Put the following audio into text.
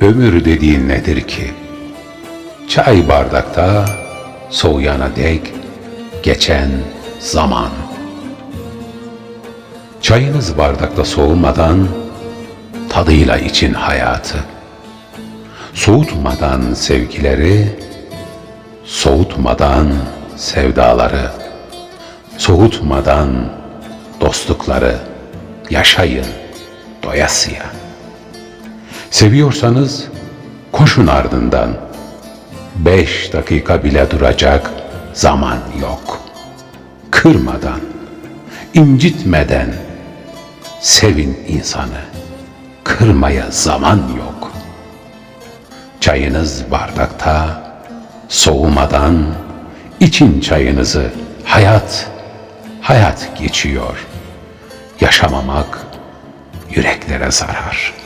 Ömür dediğin nedir ki? Çay bardakta soğuyana dek geçen zaman. Çayınız bardakta soğumadan tadıyla için hayatı. Soğutmadan sevgileri, soğutmadan sevdaları, soğutmadan dostlukları yaşayın doyasıya. Seviyorsanız koşun ardından. Beş dakika bile duracak zaman yok. Kırmadan, incitmeden sevin insanı. Kırmaya zaman yok. Çayınız bardakta, soğumadan için çayınızı. Hayat, hayat geçiyor. Yaşamamak yüreklere zarar.''